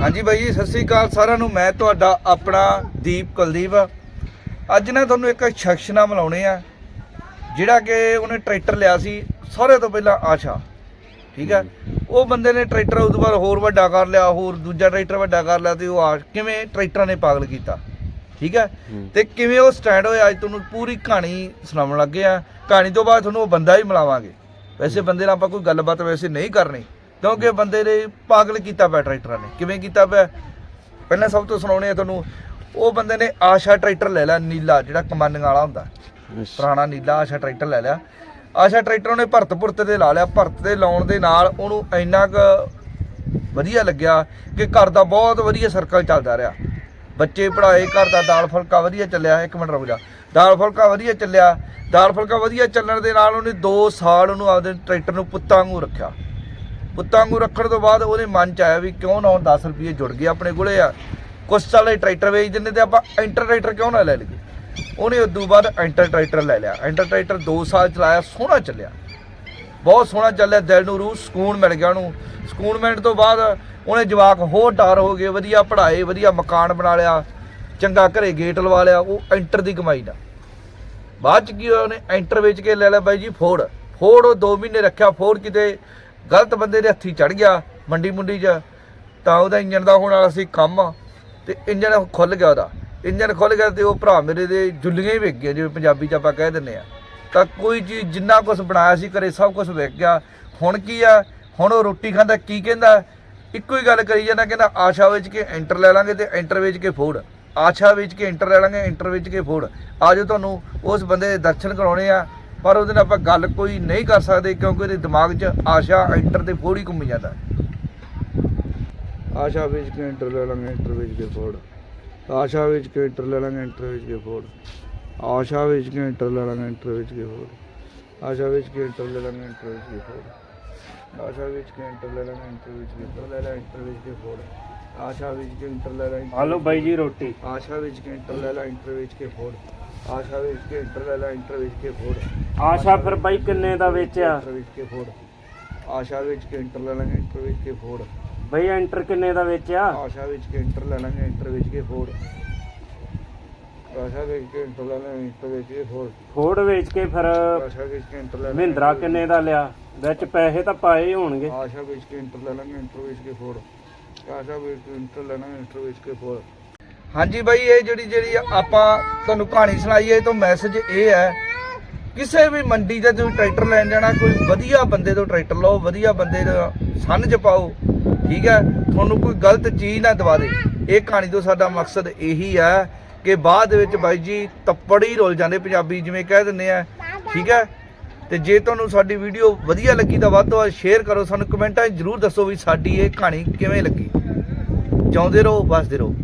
ਹਾਂਜੀ ਬਾਈ ਜੀ ਸਤਿ ਸ੍ਰੀ ਅਕਾਲ ਸਾਰਿਆਂ ਨੂੰ। ਮੈਂ ਤੁਹਾਡਾ ਆਪਣਾ ਦੀਪ ਕੁਲਦੀਪ। ਅੱਜ ਨਾ ਤੁਹਾਨੂੰ ਇੱਕ ਸ਼ਖਸ ਨਾਲ ਮਿਲਾਉਣੇ ਆ ਜਿਹੜਾ ਕਿ ਉਹਨੇ ਟਰੈਕਟਰ ਲਿਆ ਸੀ ਸਾਰੇ ਤੋਂ ਪਹਿਲਾਂ ਆਸ਼ਾ। ਠੀਕ ਹੈ ਉਹ ਬੰਦੇ ਨੇ ਟਰੈਕਟਰ ਉਦੋਂ ਬਾਅਦ ਹੋਰ ਵੱਡਾ ਕਰ ਲਿਆ ਹੋਰ ਦੂਜਾ ਟਰੈਕਟਰ ਵੱਡਾ ਕਰ ਲਿਆ ਤੇ ਉਹ ਆ ਕਿਵੇਂ ਟਰੈਕਟਰਾਂ ਨੇ ਪਾਗਲ ਕੀਤਾ। ਠੀਕ ਹੈ। ਤੇ ਕਿਵੇਂ ਉਹ ਸਟੈਂਡ ਹੋਇਆ ਅੱਜ ਤੁਹਾਨੂੰ ਪੂਰੀ ਕਹਾਣੀ ਸੁਣਾਉਣ ਲੱਗੇ ਆ। ਕਹਾਣੀ ਤੋਂ ਬਾਅਦ ਤੁਹਾਨੂੰ ਉਹ ਬੰਦਾ ਹੀ ਮਿਲਾਵਾਂਗੇ। ਵੈਸੇ ਬੰਦੇ ਨਾਲ ਆਪਾਂ ਕੋਈ ਗੱਲਬਾਤ ਵੈਸੇ ਨਹੀਂ ਕਰਨੀ। ਕਿਉਂਕਿ ਬੰਦੇ ਨੇ ਪਾਗਲ ਕੀਤਾ ਪਿਆ ਟਰੈਕਟਰਾਂ ਨੇ। ਕਿਵੇਂ ਕੀਤਾ ਪਿਆ? ਪਹਿਲਾਂ ਸਭ ਤੋਂ ਸੁਣਾਉਣੇ ਆ ਤੁਹਾਨੂੰ ਉਹ ਬੰਦੇ ਨੇ ਆਸ਼ਾ ਟਰੈਕਟਰ ਲੈ ਲਿਆ ਨੀਲਾ ਜਿਹੜਾ ਕਮਾਨੀਆਂ ਵਾਲਾ ਹੁੰਦਾ। ਪੁਰਾਣਾ ਨੀਲਾ ਆਸ਼ਾ ਟਰੈਕਟਰ ਲੈ ਲਿਆ। ਆਸ਼ਾ ਟਰੈਕਟਰ ਉਹਨੇ ਭਰਤ ਭੁਰਤ ਤੇ ਲਾ ਲਿਆ। ਭਰਤ ਤੇ ਲਾਉਣ ਦੇ ਨਾਲ ਉਹਨੂੰ ਇੰਨਾ ਕੁ ਵਧੀਆ ਲੱਗਿਆ ਕਿ ਘਰ ਦਾ ਬਹੁਤ ਵਧੀਆ ਸਰਕਲ ਚੱਲਦਾ ਰਿਹਾ। ਬੱਚੇ ਪੜ੍ਹਾਏ ਘਰ ਦਾ ਦਾਲ ਫੁਲਕਾ ਵਧੀਆ ਚੱਲਿਆ। ਇੱਕ ਮਿੰਟ ਰੁਕ ਜਾ। ਦਾਲ ਫੁਲਕਾ ਵਧੀਆ ਚੱਲਿਆ। ਦਾਲ ਫੁਲਕਾ ਵਧੀਆ ਚੱਲਣ ਦੇ ਨਾਲ ਉਹਨੇ 2 ਸਾਲ ਉਹਨੂੰ ਆਪਦੇ ਟਰੈਕਟਰ ਨੂੰ ਪੁੱਤਾਂ ਵਾਂਗੂ ਰੱਖਿਆ। ਪੁੱਤਾਂ ਵਾਂਗੂ ਰੱਖਣ ਤੋਂ ਬਾਅਦ ਉਹਦੇ ਮਨ ਚ ਆਇਆ ਵੀ ਕਿਉਂ ਨਾ ਹੁਣ 10 ਰੁਪਏ ਜੁੜ ਗਏ ਆਪਣੇ ਕੋਲੇ ਆ। ਕੁਛ ਸਾਲ ਟਰੈਕਟਰ ਵੇਚ ਦਿੰਦੇ ਤੇ ਆਪਾਂ ਐਂਟਰ ਟਰੈਕਟਰ ਕਿਉਂ ਨਾ ਲੈ ਲਈਏ? ਉਹਨੇ ਉਦੋਂ ਬਾਅਦ ਐਂਟਰ ਟਰੈਕਟਰ ਲੈ ਲਿਆ। ਐਂਟਰ ਟਰੈਕਟਰ 2 ਸਾਲ ਚਲਾਇਆ, ਸੋਹਣਾ ਚੱਲਿਆ। ਬਹੁਤ ਸੋਹਣਾ ਚੱਲਿਆ, ਦਿਲ ਨੂੰ ਰੂਹ ਸਕੂਨ ਮਿਲ ਗਿਆ ਉਹਨੂੰ। ਸਕੂਨ ਮਿਲਣ ਤੋਂ ਬਾਅਦ ਉਹਨੇ ਜਵਾਕ ਹੋਰ ਡਰ ਹੋ ਗਏ, ਵਧੀਆ ਪੜ੍ਹਾਏ, ਵਧੀਆ ਮਕਾਨ ਬਣਾ ਲਿਆ, ਚੰਗਾ ਘਰੇ ਗੇਟ ਲਵਾ ਲਿਆ, ਉਹ ਐਂਟਰ ਦੀ ਕਮਾਈ ਦਾ। ਬਾਅਦ ਚ ਕੀ ਹੋਇਆ, ਉਹਨੇ ਐਂਟਰ ਵੇਚ ਕੇ ਲੈ ਲਿਆ ਬਾਈ ਜੀ ਫੋੜ ਫੋੜ ਉਹ 2 ਮਹੀਨੇ ਰੱਖਿਆ ਫੋਰਡ ਕਿਤੇ ਗਲਤ ਬੰਦੇ ਦੇ ਹੱਥੀ ਚੜ ਗਿਆ ਮੰਡੀ ਮੁੰਡੀ 'ਚ, ਤਾਂ ਉਹਦਾ ਇੰਜਨ ਦਾ ਹੋਣ ਵਾਲਾ ਸੀ ਕੰਮ ਤੇ ਇੰਜਨ ਖੁੱਲ ਗਿਆ ਉਹਦਾ। ਇੰਜਨ ਖੁੱਲ ਗਿਆ ਤੇ ਉਹ ਭਰਾ ਮੇਰੇ ਦੇ ਜੁੱਲੀਆਂ ਹੀ ਵਿਕ ਗਈਆਂ, ਜਿਵੇਂ ਪੰਜਾਬੀ 'ਚ ਆਪਾਂ ਕਹਿ ਦਿੰਦੇ ਆ। ਤਾਂ ਕੋਈ ਚੀਜ਼ ਜਿੰਨਾ ਕੁਝ ਬਣਾਇਆ ਸੀ ਘਰੇ ਸਭ ਕੁਝ ਵਿਕ ਗਿਆ। ਹੁਣ ਕੀ ਆ? ਹੁਣ ਉਹ ਰੋਟੀ ਖਾਂਦਾ ਕੀ ਕਹਿੰਦਾ? ਇੱਕੋ ਹੀ ਗੱਲ ਕਰੀ ਜਾਂਦਾ ਕਹਿੰਦਾ, ਆਸ਼ਾ ਵੇਚ ਕੇ ਐਂਟਰ ਲੈ ਲਾਂਗੇ ਤੇ ਐਂਟਰ ਵੇਚ ਕੇ ਫੋੜ। ਆਸ਼ਾ ਵੇਚ ਕੇ ਐਂਟਰ ਲੈ ਲਾਂਗੇ ਐਂਟਰ ਵੇਚ ਕੇ ਫੋੜ। ਆਜੋ ਤੁਹਾਨੂੰ ਉਸ ਬੰਦੇ ਦੇ ਦਰਸ਼ਨ ਕਰਾਉਣੇ ਆ। ਪਰ ਉਹਦੇ ਨਾਲ ਆਪਾਂ ਗੱਲ ਕੋਈ ਨਹੀਂ ਕਰ ਸਕਦੇ ਕਿਉਂਕਿ ਉਹਦੇ ਦਿਮਾਗ 'ਚ ਆਸ਼ਾ ਐਂਟਰ ਤੇ ਫੋੜ ਹੀ ਘੁੰਮੀ ਜਾਂਦਾ ਆਸ਼ਾ ਵੇਚ ਕੇ ਐਂਟਰ ਲੈ ਲਾਂਗੇ ਐਂਟਰ ਵੇਚ ਕੇ ਫੋੜ ਆਸ਼ਾ ਵੇਚ ਕੇ ਐਂਟਰ ਲੈ ਲਾਂਗੇ ਐਂਟਰ ਵੇਚ ਕੇ ਫੋੜ ਆਸ਼ਾ ਵੇਚ ਕੇ ਐਂਟਰ ਲੈ ਲਾਂਗੇ ਐਂਟਰ ਵੇਚ ਕੇ ਫੋੜ ਆਸ਼ਾ ਵੇਚ ਕੇ ਐਂਟਰ ਲੈ ਲਾਂਗੇ ਐਂਟਰ ਵੇਚ ਕੇ ਫੋੜ ਆਸ਼ਾ ਵੇਚ ਕੇ ਐਂਟਰ ਲੈ ਲਾਂਗੇ ਐਂਟਰ ਵੇਚ ਕੇ ਫੋੜ ਲੈ ਲਾ ਐਂਟਰ ਵੇਚ ਕੇ ਫੋੜ ਆਸ਼ਾ ਵੇਚ ਕੇ ਐਂਟਰ ਲੈ ਲਾ enter ਹਲੋ ਬਾਈ ਜੀ ਰੋਟੀ ਆਸ਼ਾ ਵੇਚ ਕੇ ਐਂਟਰ ਲੈ ਲਾ ਐਂਟਰ ਵੇਚ ਕੇ ਫੋੜ ਆਸ਼ਾ ਵੇਚ ਕੇ ਐਂਟਰ ਲੈ ਲਾ ਐਂਟਰ ਵੇਚ ਕੇ ਫੋੜ ਆਸ਼ਾ ਫਿਰ ਬਾਈ ਕਿੰਨੇ ਦਾ ਵੇਚਿਆ ਐਂਟਰ ਵੇਚ ਕੇ ਫੋੜ ਆਸ਼ਾ ਵੇਚ ਕੇ ਐਂਟਰ ਲੈ ਲਾਂਗੇ ਐਂਟਰ ਵੇਚ ਕੇ ਫੋੜ ਬਾਈ ਐਂਟਰ ਕਿੰਨੇ ਦਾ ਵੇਚਿਆ ਆਸ਼ਾ ਵੇਚ ਕੇ ਐਂਟਰ ਲੈ ਲਾਂਗੇ ਐਂਟਰ ਵੇਚ ਕੇ ਫੋੜ ਆਸ਼ਾ ਵੇਚ ਕੇ ਐਂਟਰ ਲੈ ਲਾਂਗੇ ਐਂਟਰ ਵੇਚ ਕੇ ਫੋੜ ਫੋੜ ਵੇਚ ਕੇ ਫਿਰ ਆਸ਼ਾ ਵੇਚ ਕੇ ਐਂਟਰ ਲੈ ਲਾਂਗੇ ਮਹਿੰਦਰਾ ਕਿੰਨੇ ਦਾ ਲਿਆ ਵਿੱਚ ਪੈਸੇ ਤਾਂ ਪਾਏ ਹੋਣਗੇ ਆਸ਼ਾ ਵੇਚ ਕੇ ਇੰਟਰ ਲੈ ਲਾਂਗੇ ਇੰਟਰ ਵੇਚ ਕੇ ਫੋੜ ਆਸ਼ਾ ਵੇਚ ਕੇ ਇੰਟਰ ਲੈ ਲਾਂਗੇ ਇੰਟਰ ਵੇਚ ਕੇ ਫੋੜ ਹਾਂਜੀ ਬਾਈ, ਇਹ ਜਿਹੜੀ ਜਿਹੜੀ ਆਪਾਂ ਤੁਹਾਨੂੰ ਕਹਾਣੀ ਸੁਣਾਈ ਹੈ, ਇਹ ਤੋਂ ਮੈਸੇਜ ਇਹ ਹੈ, ਕਿਸੇ ਵੀ ਮੰਡੀ ਤੇ ਤੁਸੀਂ ਟਰੈਕਟਰ ਲੈਣ ਜਾਣਾ, ਕੋਈ ਵਧੀਆ ਬੰਦੇ ਤੋਂ ਟਰੈਕਟਰ ਲਓ, ਵਧੀਆ ਬੰਦੇ ਦਾ ਸੰਨ ਚ ਪਾਓ, ਠੀਕ ਹੈ? ਤੁਹਾਨੂੰ ਕੋਈ ਗਲਤ ਚੀਜ਼ ਨਾ ਦਵਾ ਦੇ। ਇਹ ਕਹਾਣੀ ਤੋਂ ਸਾਡਾ ਮਕਸਦ ਇਹੀ ਹੈ ਕਿ ਬਾਅਦ ਦੇ ਵਿੱਚ ਬਾਈ ਜੀ ਤੱਪੜ ਹੀ ਰੁੱਲ ਜਾਂਦੇ ਪੰਜਾਬੀ, ਜਿਵੇਂ ਕਹਿ ਦਿੰਦੇ ਆ, ਠੀਕ ਹੈ? ਤੇ ਜੇ ਤੁਹਾਨੂੰ ਸਾਡੀ ਵੀਡੀਓ ਵਧੀਆ ਲੱਗੀ ਤਾਂ ਵੱਧ ਤੋਂ ਵੱਧ ਸ਼ੇਅਰ ਕਰੋ, ਸਾਨੂੰ ਕਮੈਂਟਾਂ 'ਚ ਜਰੂਰ ਦੱਸੋ ਵੀ ਸਾਡੀ ਇਹ ਕਹਾਣੀ ਕਿਵੇਂ ਲੱਗੀ। ਜਿਉਂਦੇ ਰਹੋ, ਵਸਦੇ ਰਹੋ।